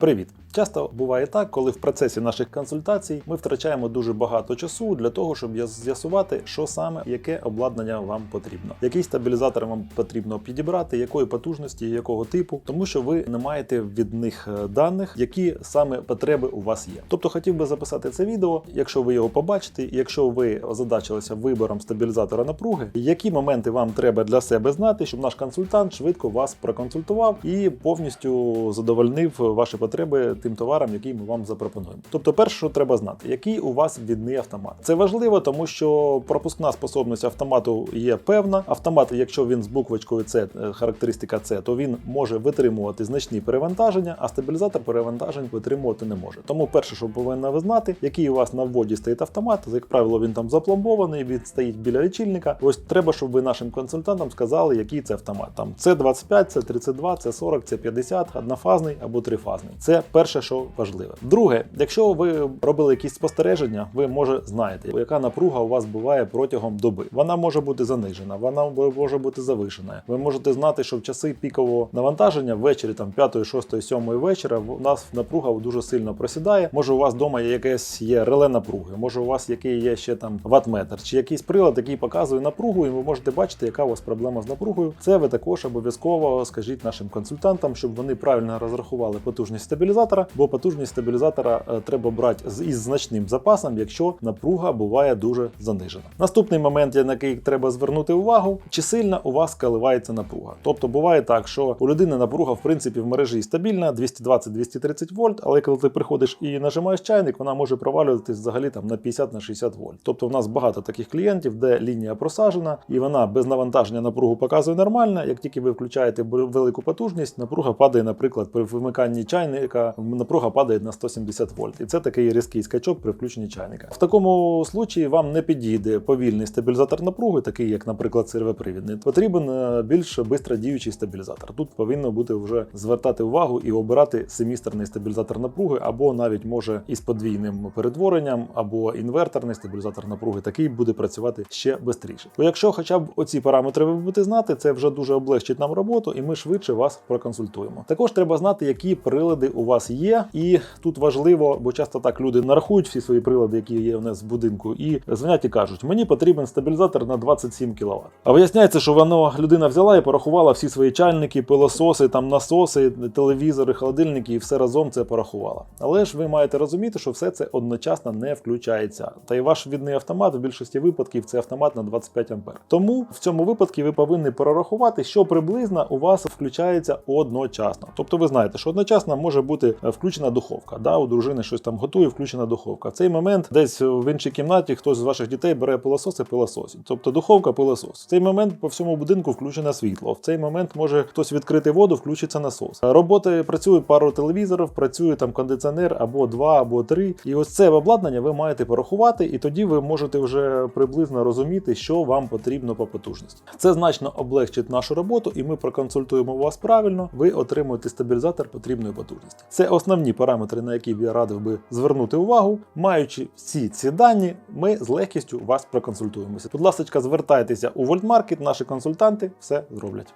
Привіт! Часто буває так, коли в процесі наших консультацій ми втрачаємо дуже багато часу для того, щоб з'ясувати, що саме яке обладнання вам потрібно, який стабілізатор вам потрібно підібрати, якої потужності, якого типу, тому що ви не маєте від них е, даних, які саме потреби у вас є. Тобто хотів би записати це відео, якщо ви його побачите, якщо ви озадачилися вибором стабілізатора напруги, які моменти вам треба для себе знати, щоб наш консультант швидко вас проконсультував і повністю задовольнив ваші потреби тим товаром, який ми вам запропонуємо. Тобто, перше, що треба знати, який у вас відний автомат. Це важливо, тому що пропускна способність автомату є певна. Автомат, якщо він з буквочкою С, е, характеристика С, то він може витримувати значні перевантаження, а стабілізатор перевантажень витримувати не може. Тому перше, що повинна ви знати, який у вас на вводі стоїть автомат. Як правило, він там запломбований, він стоїть біля лічильника. Ось треба, щоб ви нашим консультантам сказали, який це автомат. Там це 25, це 32, це 40, це 50, однофазний або трифазний. Це перше, що важливе. Друге, якщо ви робили якісь спостереження, ви може знаєте, яка напруга у вас буває протягом доби. Вона може бути занижена, вона може бути завишена. Ви можете знати, що в часи пікового навантаження ввечері, там 5, 6, 7 вечора, у нас напруга дуже сильно просідає. Може, у вас вдома якесь є реле напруги, може, у вас який є ще там ватметр, чи якийсь прилад, який показує напругу, і ви можете бачити, яка у вас проблема з напругою. Це ви також обов'язково скажіть нашим консультантам, щоб вони правильно розрахували потужність стабілізатора, бо потужність стабілізатора е, треба брати із значним запасом, якщо напруга буває дуже занижена. Наступний момент, на який треба звернути увагу, чи сильно у вас коливається напруга. Тобто буває так, що у людини напруга в принципі в мережі стабільна 220-230 вольт, але коли ти приходиш і нажимаєш чайник, вона може провалюватись взагалі там на 50 на 60 вольт. Тобто в нас багато таких клієнтів, де лінія просаджена, і вона без навантаження напругу показує нормально. Як тільки ви включаєте велику потужність, напруга падає, наприклад, при вимиканні чайника, напруга падає на 170 вольт. І це такий різкий скачок при включенні чайника. В такому случаї вам не підійде повільний стабілізатор напруги, такий як, наприклад, сервопривідний. Потрібен е, більш швидко діючий стабілізатор. Тут повинно бути вже звертати увагу і обирати семістерний стабілізатор напруги, або навіть може із подвійним перетворенням, або інверторний стабілізатор напруги. Такий буде працювати ще швидше. Бо якщо хоча б оці параметри ви будете знати, це вже дуже облегчить нам роботу, і ми швидше вас проконсультуємо. Також треба знати, які прилади у вас є, і тут важливо, бо часто так люди нарахують всі свої прилади, які є у нас в будинку, і дзвонять і кажуть: мені потрібен стабілізатор на 27 кВт. А виясняється, що воно людина взяла і порахувала всі свої чайники, пилососи, там насоси, телевізори, холодильники, і все разом це порахувала. Але ж ви маєте розуміти, що все це одночасно не включається. Та й ваш відний автомат в більшості випадків це автомат на 25 А. Тому в цьому випадку ви повинні прорахувати, що приблизно у вас включається одночасно. Тобто ви знаєте, що одночасно може бути е, включена духовка. Да? У дружини щось там готує, включена духовка. В цей момент десь в іншій кімнаті хтось з ваших дітей бере пилосос і пилососить. Тобто духовка, пилосос. В цей момент по всьому будинку включене світло. В цей момент може хтось відкрити воду, включиться насос. Роботи працює пару телевізорів, працює там кондиціонер або два, або три. І ось це обладнання ви маєте порахувати, і тоді ви можете вже приблизно розуміти, що вам потрібно по потужності. Це значно облегчить нашу роботу, і ми проконсультуємо вас правильно. Ви отримуєте стабілізатор потрібної потужності. Це основні параметри, на які б я радив би звернути увагу. Маючи всі ці дані, ми з легкістю вас проконсультуємося. Будь ласка, звертайтеся у Вольтмаркет, наші консультанти все зроблять.